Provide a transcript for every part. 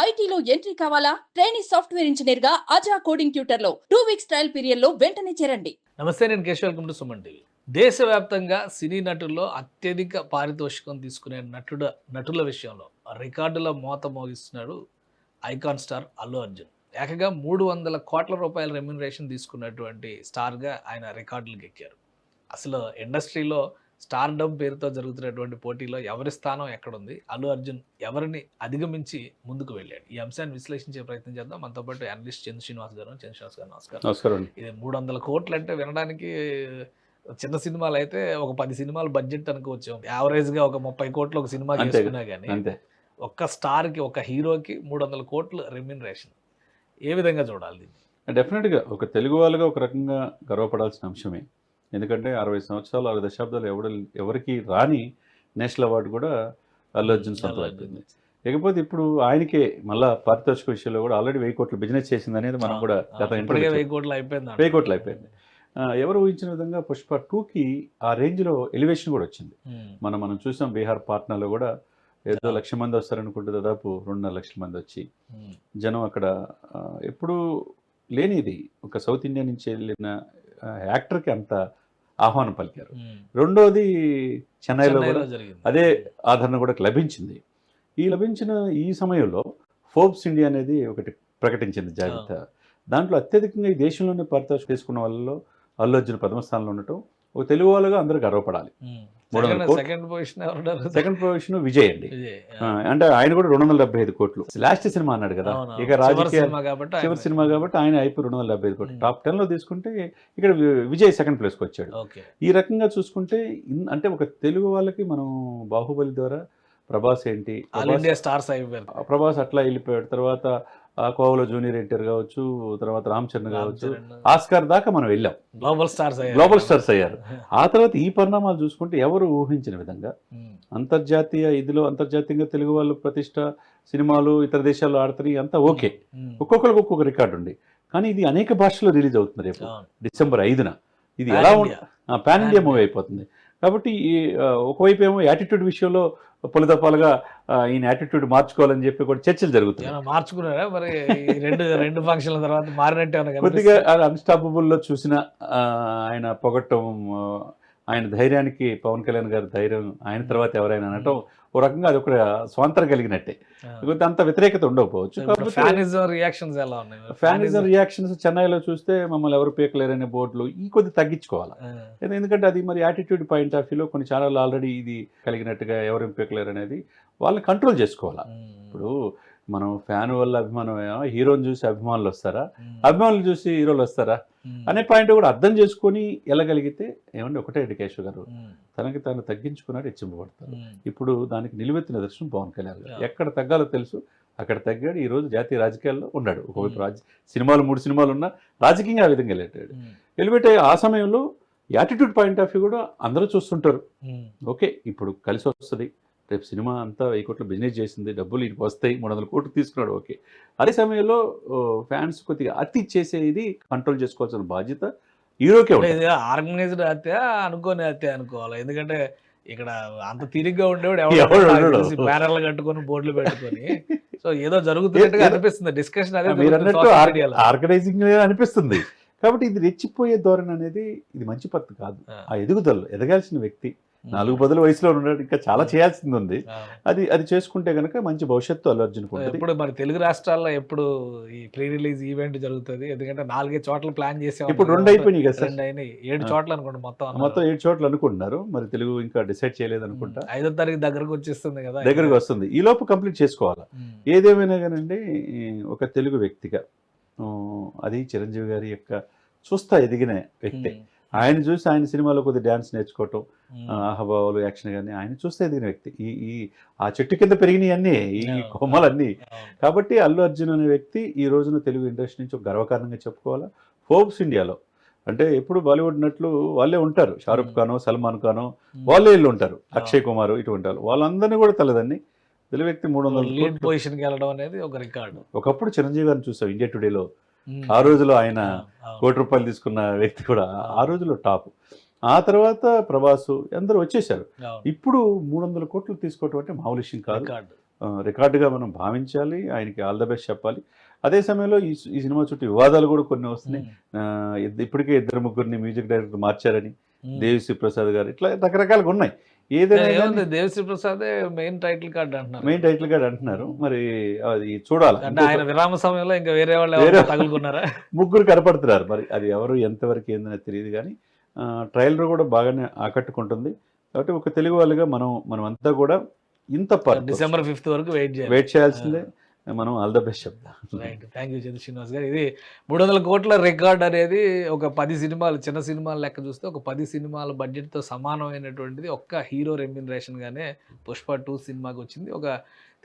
ఐటీలో ఎంట్రీ కావాలా? Training software ఇంజనీర్గా అజా కోడింగ్ ట్యూటర్లో టూ వీక్స్ ట్రయల్ పీరియడ్లో వెంటనే చేరండి. నమస్తే నేను Keshav. Welcome to Suman TV. దేశవ్యాప్తంగా సినీ నటుల్లో అత్యధిక పారితోషికం తీసుకునే నటుడ నటుల విషయంలో రికార్డుల మోత మోగిస్తున్నాడు ఐకాన్ స్టార్ అల్లు అర్జున్. ఏకంగా మూడు వందల కోట్ల రూపాయల రెమ్యునరేషన్ తీసుకున్నటువంటి స్టార్గా ఆయన రికార్డులకు ఎక్కారు అసలు ఇండస్ట్రీలో స్టార్డమ్ పేరుతో జరుగుతున్నటువంటి పోటీలో ఎవరి స్థానం ఎక్కడుంది? అల్లు అర్జున్ ఎవరిని అధిగమించి ముందుకు వెళ్ళాడు? ఈ అంశాన్ని విశ్లేషించే ప్రయత్నం చేద్దాం. మనతో పాటు అనలిస్ట్ చంద్ర శ్రీనివాస్ గారు చంద్ర శ్రీనివాస్ గారు నమస్కారం. నమస్కారం ఇది మూడు వందల కోట్లు అంటే వినడానికి చిన్న సినిమాలు అయితే ఒక పది సినిమాలు బడ్జెట్ అనుకోవచ్చు. యావరేజ్గా ఒక ముప్పై కోట్లు ఒక సినిమా. చేసుకున్నా కానీ ఒక్క స్టార్కి ఒక హీరోకి మూడు వందల కోట్లు రెమ్యునరేషన్ ఏ విధంగా చూడాలి దీన్ని? డెఫినెట్గా ఒక తెలుగు వాళ్ళుగా ఒక రకంగా గర్వపడాల్సిన అంశమే. ఎందుకంటే అరవై సంవత్సరాలు అరవై దశాబ్దాలు ఎవడ ఎవరికి రాని నేషనల్ అవార్డు కూడా అల్లు అర్జున్ సొంతం అయిపోయింది ఇకపోతే ఇప్పుడు ఆయనకే మళ్ళా పారితోషిక విషయంలో కూడా ఆల్రెడీ వెయ్యి కోట్లు బిజినెస్ చేసింది అనేది మనం కూడా గత వెయ్యి కోట్లు అయిపోయింది వెయ్యి కోట్లు అయిపోయింది. ఎవరు ఊహించిన విధంగా పుష్ప టూకి ఆ రేంజ్లో ఎలివేషన్ కూడా వచ్చింది. మనం మనం చూసాం బీహార్ పాట్నాలో కూడా ఏదో. లక్ష మంది వస్తారనుకుంటే దాదాపు రెండున్నర లక్షల మంది వచ్చి జనం అక్కడ ఎప్పుడూ లేనిది. ఒక సౌత్ ఇండియా నుంచి వెళ్ళిన యాక్టర్కి అంత ఆహ్వానం పలికారు. రెండోది చెన్నైలో కూడా అదే ఆదరణ కూడా లభించింది. ఈ లభించిన ఈ సమయంలో ఫోర్బ్స్ ఇండియా అనేది ఒకటి ప్రకటించింది జాగ్రత్త. దాంట్లో అత్యధికంగా ఈ దేశంలోనే పారితోషికం తీసుకున్న వాళ్ళలో అల్లు అర్జున్ ప్రథమ స్థానంలో ఉండటం ఒక తెలుగు వాళ్ళుగా అందరూ గర్వపడాలి. Second- position second position Vijay అండి. అంటే ఆయన కూడా రెండు వందల డెబ్బై ఐదు కోట్లు. లాస్ట్ సినిమా అన్నాడు కదా. ఇక రాజకీయ సినిమా కాబట్టి ఆయన- చివరి సినిమా కాబట్టి ఆయన అయిపోయి రెండు వందల డెబ్బై ఐదు కోట్లు. టాప్ టెన్లో తీసుకుంటే ఇక్కడ విజయ్ సెకండ్ ప్లేస్కి వచ్చాడు. ఈ రకంగా చూసుకుంటే అంటే ఒక తెలుగు వాళ్ళకి మనం బాహుబలి ద్వారా ప్రభాస్ ఏంటి? ప్రభాస్- అట్లా వెళ్ళిపోయాడు. తర్వాత కోవలో జూనియర్ ఎన్టీఆర్ కావచ్చు తర్వాత రామ్ చరణ్ కావచ్చు ఆస్కార్ దాకా మనం వెళ్ళాం. గ్లోబల్ స్టార్స్ అయ్యారు. గ్లోబల్ స్టార్స్ అయ్యారు. ఆ తర్వాత ఈ పరిణామాలు చూసుకుంటే ఎవరు ఊహించిన విధంగా? ఉమ్, అంతర్జాతీయ ఇదిలో అంతర్జాతీయంగా తెలుగు వాళ్ళు ప్రతిష్ట సినిమాలు ఇతర దేశాల్లో ఆడుతున్నాయి అంతా ఓకే. ఉమ్, ఒక్కొక్కరికి ఒక్కొక్క రికార్డు ఉంది. కానీ ఇది అనేక భాషల్లో రిలీజ్ అవుతుంది రేపు. డిసెంబర్ ఐదున. ఇది ఎలా. పాన్ ఇండియా మూవీ అయిపోతుంది. కాబట్టి ఈ ఒకవైపు ఏమో యాటిట్యూడ్ విషయంలో పలుదఫాలుగా ఆ, ఈయన యాటిట్యూడ్ మార్చుకోవాలని చెప్పి కూడా చర్చలు జరుగుతున్నాయి మార్చుకున్నారా మరి రెండు రెండు ఫంక్షన్ల తర్వాత మారినట్టు కొద్దిగా కనిపిస్తుందా? అన్స్టాపబుల్లో చూసిన ఆయన పొగట్టం ఆయన ధైర్యానికి పవన్ కళ్యాణ్ గారి ధైర్యం ఆయన తర్వాత ఎవరైనా అనటం ఓ రకంగా అది ఒక స్వాంతరం కలిగినట్టే. అంత వ్యతిరేకత ఉండకపోవచ్చు. రియాక్షన్స్ ఎలా ఉన్నాయి? ఫ్యానిజం రియాక్షన్స్ చెన్నైలో చూస్తే మమ్మల్ని ఎవరు పీకలేరనే బోర్డులు ఈ కొద్ది తగ్గించుకోవాలి. ఎందుకంటే అది మరి యాటిట్యూడ్ పాయింట్ ఆఫ్ వ్యూలో కొన్ని ఛానల్ ఆల్రెడీ ఇది కలిగినట్టుగా ఎవరు పీకలేరు అనేది వాళ్ళని కంట్రోల్ చేసుకోవాలి. ఉమ్, ఇప్పుడు మనం ఫ్యాన్ వల్ల అభిమానం హీరోని చూసి అభిమానులు వస్తారా? అభిమానులు చూసి హీరోలు వస్తారా? అనే పాయింట్ కూడా అర్థం చేసుకొని వెళ్ళగలిగితే ఏమంటే ఒకటే కేశవ్ గారు. తనకి తాను తగ్గించుకున్నాడు హెచ్చింపబడతారు ఇప్పుడు దానికి నిలువెత్తిన నిదర్శనం పవన్ కళ్యాణ్ గారు. ఎక్కడ తగ్గాలో తెలుసు అక్కడ తగ్గాడు ఈ రోజు జాతీయ రాజకీయాల్లో ఉన్నాడు. ఒకవైపు. రాజ సినిమాలు మూడు సినిమాలు ఉన్నా రాజకీయంగా ఆ విధంగా వెళ్ళాడు ఉమ్, వెళ్ళిపెట్టే ఆ సమయంలో యాటిట్యూడ్ పాయింట్ ఆఫ్ వ్యూ కూడా అందరూ చూస్తుంటారు. ఓకే ఇప్పుడు కలిసి వస్తుంది. రేపు సినిమా అంతా వెయ్యి కోట్లు బిజినెస్ చేసింది డబ్బులు ఇటు వస్తాయి మూడు వందల కోట్లు తీసుకున్నాడు ఓకే. అదే సమయంలో ఫ్యాన్స్ కొద్దిగా అతి చేసే ఇది కంట్రోల్ చేసుకోవాల్సిన బాధ్యత హీరోకే ఉంటుంది ఆర్గనైజ్డ్ హత్య అనుకోని హత్య అనుకోవాలి. ఎందుకంటే ఇక్కడ అంత తిరిగ్గా ఉండేవాడు. తెలిసి బ్యానర్లు కట్టుకొని బోర్డులు పెట్టుకొని. సో ఏదో జరుగుతున్నట్టుగా అనిపిస్తుంది. డిస్కషన్ అదే లో. ఆర్గనైజింగ్ అనిపిస్తుంది. కాబట్టి ఇది రెచ్చిపోయే ధోరణి అనేది ఇది మంచి పద్ధతి కాదు. ఆ ఎదుగుదల ఎదగాల్సిన వ్యక్తి నాలుగు బదులు వయసులో ఉన్నాడు. ఇంకా చాలా చేయాల్సింది ఉంది. అది అది చేసుకుంటే కనుక మంచి భవిష్యత్తు అల్లు అర్జున్కి ఉంటుంది. ఎప్పుడు మరి తెలుగు రాష్ట్రాల్లో ఎప్పుడు ఈ ప్రీ రిలీజ్ ఈవెంట్ జరుగుతుంది? ఎందుకంటే నాలుగే చోట్ల ప్లాన్ చేసాం. ఇప్పుడు రెండు అయిపోయినాయి కదా సార్. రెండు అయినాయి ఏడు. చోట్ల అనుకోండి మొత్తం. మొత్తం ఏడు చోట్ల అనుకుంటున్నారు. మరి తెలుగు ఇంకా డిసైడ్ చేయలేదు అనుకుంటా. ఐదో తారీఖు దగ్గరకు వచ్చేస్తుంది కదా. దగ్గరకు వస్తుంది. ఈ లోపు కంప్లీట్ చేసుకోవాలి? ఏదేమైనా కానండి ఒక తెలుగు వ్యక్తిగా అది చిరంజీవి గారి యొక్క చూస్తా ఎదిగిన వ్యక్తి. ఆయన చూసి ఆయన సినిమాలో కొద్ది డ్యాన్స్ నేర్చుకోవటం ఆహభావాలు యాక్షన్ కానీ ఆయన చూస్తే ఎదిగిన వ్యక్తి. ఈ ఈ ఆ చెట్టు కింద పెరిగినవి అన్నీ ఈ. కొమ్మలన్నీ. కాబట్టి అల్లు అర్జున్ అనే వ్యక్తి ఈ రోజున తెలుగు ఇండస్ట్రీ నుంచి ఒక గర్వకారణంగా చెప్పుకోవాలా? ఫోర్బ్స్ ఇండియాలో. అంటే ఎప్పుడు బాలీవుడ్ నటులు వాళ్ళే ఉంటారు. షారుఖ్ ఖానో సల్మాన్ ఖానో. వాళ్ళే వీళ్ళు ఉంటారు. అక్షయ్ కుమార్ ఇటువంటి వాళ్ళు. వాళ్ళందరినీ కూడా తెలదండి తెలుగు వ్యక్తి మూడు వందల లీడ్ కోట్లు. పొజిషన్కి వెళ్ళడం అనేది ఒక రికార్డు. ఒకప్పుడు చిరంజీవి గారిని చూసాం ఇండియా టుడేలో. ఆ రోజులో ఆయన. కోటి రూపాయలు తీసుకున్న వ్యక్తి కూడా ఆ రోజులో టాప్. ఆ తర్వాత ప్రభాసు అందరూ వచ్చేసారు. ఇప్పుడు మూడు వందల కోట్లు తీసుకోవటం అంటే మామూలు విషయం కాదు. రికార్డుగా మనం భావించాలి ఆయనకి ఆల్ ద బెస్ట్ చెప్పాలి. అదే సమయంలో ఈ ఈ సినిమా చుట్టూ వివాదాలు కూడా కొన్ని వస్తున్నాయి. ఇప్పటికే ఇద్దరు ముగ్గురిని మ్యూజిక్ డైరెక్టర్ మార్చారని. దేవిశ్రీ ప్రసాద్ గారు. ఇట్లా రకరకాలుగా ఉన్నాయి. ఏదైనా Devashri Prasad main title card అంటున్నారు. మెయిన్ టైటిల్ గారు అంటున్నారు. మరి అది చూడాలి. అంటే ఆయన విరామ సమయంలో ఇంకా వేరే వాళ్ళు వేరే- తగులుకున్నారా? ముగ్గురు కనపడుతున్నారు. మరి అది ఎవరు ఎంతవరకు ఏందని తెలియదు కానీ ట్రైలర్ కూడా బాగానే ఆకట్టుకుంటుంది. కాబట్టి ఒక తెలుగు వాళ్ళుగా మనం మనం అంతా కూడా ఇంత డిసెంబర్ ఫిఫ్త్ వరకు వెయిట్ చేయాలి. వెయిట్ చేయాల్సిందే. మనం ఆల్ ద బెస్ట్ చెప్తాం. Right thank you Chandra Srinivas గారు. ఇది మూడు వందల కోట్ల రికార్డ్ అనేది ఒక పది సినిమాలు చిన్న సినిమాలు లెక్క చూస్తే ఒక పది సినిమాల బడ్జెట్తో సమానమైనటువంటిది ఒక్క హీరో రెమ్యునరేషన్గానే పుష్ప టూ సినిమాకి వచ్చింది. ఒక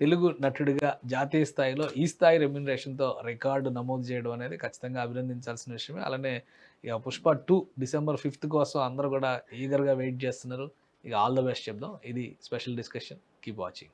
తెలుగు నటుడిగా జాతీయ స్థాయిలో ఈ స్థాయి రెమ్యునరేషన్తో రికార్డు నమోదు చేయడం అనేది ఖచ్చితంగా అభినందించాల్సిన విషయమే. అలానే ఇక పుష్ప టూ డిసెంబర్ ఫిఫ్త్ కోసం అందరూ కూడా ఈగర్గా వెయిట్ చేస్తున్నారు. ఇక ఆల్ ద బెస్ట్ చెప్దాం. ఇది స్పెషల్ డిస్కషన్ కీప్ వాచింగ్